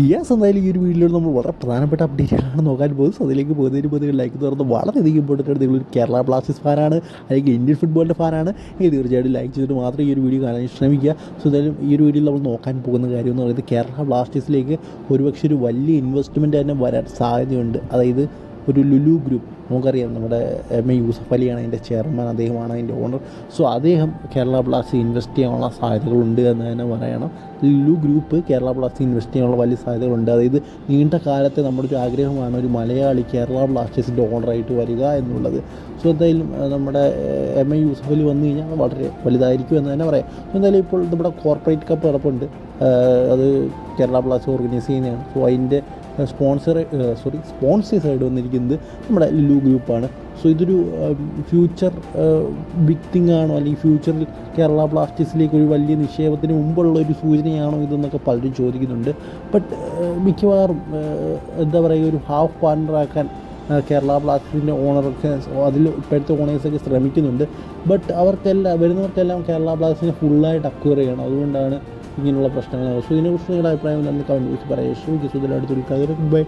Yes എന്തായാലും ഈ ഒരു വീഡിയോയിൽ നമ്മൾ വളരെ പ്രധാനപ്പെട്ട അപ്ഡേറ്റ് ആണ് നോക്കാൻ പോകുന്നത്. അതിലേക്ക് പോകുന്നതിന് നിങ്ങൾ ലൈക്ക് തുറന്ന് വളരെയധികം ഇമ്പോർട്ടന്റ് ആണ്. നിങ്ങളൊരു കേരള ബ്ലാസ്റ്റേഴ്സ് ഫാനാണ് അല്ലെങ്കിൽ ഇന്ത്യൻ ഫുട്ബോളിന്റെ ഫാനാണ് എങ്കിൽ തീർച്ചയായിട്ടും ലൈക്ക് ചെയ്തിട്ട് മാത്രം ഈ ഒരു വീഡിയോ കാണാൻ ശ്രമിക്കുക. സോ എന്തായാലും ഈ ഒരു വീഡിയോയിൽ നമ്മൾ നോക്കാൻ പോകുന്ന കാര്യം എന്ന് പറയുന്നത് കേരള ബ്ലാസ്റ്റേഴ്സിലേക്ക് ഒരുപക്ഷെ ഒരു വലിയ ഇൻവെസ്റ്റ്മെന്റ് തന്നെ വരാൻ സാധ്യതയുണ്ട്. അതായത് ഒരു ലുലു ഗ്രൂപ്പ് നമുക്കറിയാം നമ്മുടെ എം എ യൂസഫ് അലിയാണ് അതിന്റെ ചെയർമാൻ അദ്ദേഹമാണ് അതിന്റെ ഓണർ. സോ അദ്ദേഹം കേരള ബ്ലാസ്റ്റ് ഇൻവെസ്റ്റ് ചെയ്യാനുള്ള സാധ്യതകളുണ്ട് എന്ന് തന്നെ പറയണം. Lulu group Kerala blast invest ചെയ്യാനുള്ള വലിയ സാധ്യതകളുണ്ട്. അതായത് നീണ്ട കാലത്തെ നമ്മുടെ ഒരു ആഗ്രഹമാണ് ഒരു മലയാളി കേരള ബ്ലാസ്റ്റേഴ്സിന്റെ ഓണറായിട്ട് വരിക എന്നുള്ളത്. സോ എന്തായാലും നമ്മുടെ എം എ യൂസഫ് അലി വന്നു കഴിഞ്ഞാൽ വളരെ വലുതായിരിക്കും എന്ന് തന്നെ പറയാം. എന്തായാലും ഇപ്പോൾ നമ്മുടെ കോർപ്പറേറ്റ് കപ്പ് നടപ്പുണ്ട്. അത് കേരള ബ്ലാസ്റ്റ് ഓർഗനൈസ് ചെയ്യുന്നതാണ്. സോ അതിന്റെ സ്പോൺസർ സോറി സ്പോൺസേഴ്സ് ആയിട്ട് വന്നിരിക്കുന്നത് നമ്മുടെ ലുലു ഗ്രൂപ്പാണ്. സോ ഇതൊരു ഫ്യൂച്ചർ ബിഗ് തിങ് ആണോ അല്ലെങ്കിൽ ഫ്യൂച്ചറിൽ കേരള ബ്ലാസ്റ്റേഴ്സിലേക്ക് ഒരു വലിയ നിക്ഷേപത്തിന് മുമ്പുള്ള ഒരു സൂചനയാണോ ഇതെന്നൊക്കെ പലരും ചോദിക്കുന്നുണ്ട്. ബട്ട് മിക്കവാറും എന്താ പറയുക ഒരു ഹാഫ് പാർട്ണറാക്കാൻ കേരള ബ്ലാസ്റ്റേഴ്സിന്റെ ഓണറൊക്കെ അതിൽ ഇപ്പോഴത്തെ ഓണേഴ്സൊക്കെ ശ്രമിക്കുന്നുണ്ട്. ബട്ട് അവർക്കെല്ലാം വരുന്നവർക്കെല്ലാം കേരള ബ്ലാസ്റ്റേഴ്സിനെ ഫുള്ളായിട്ട് അക്വയർ ചെയ്യണം. അതുകൊണ്ടാണ് ഇങ്ങനെയുള്ള പ്രശ്നങ്ങൾ സോ ഇതിനെക്കുറിച്ച് നിങ്ങളുടെ അഭിപ്രായം നമ്മൾ കമന്റ് ബോക്സിൽ പറയാം. ഷൂ സുഖം അടുത്തൊരു ബൈ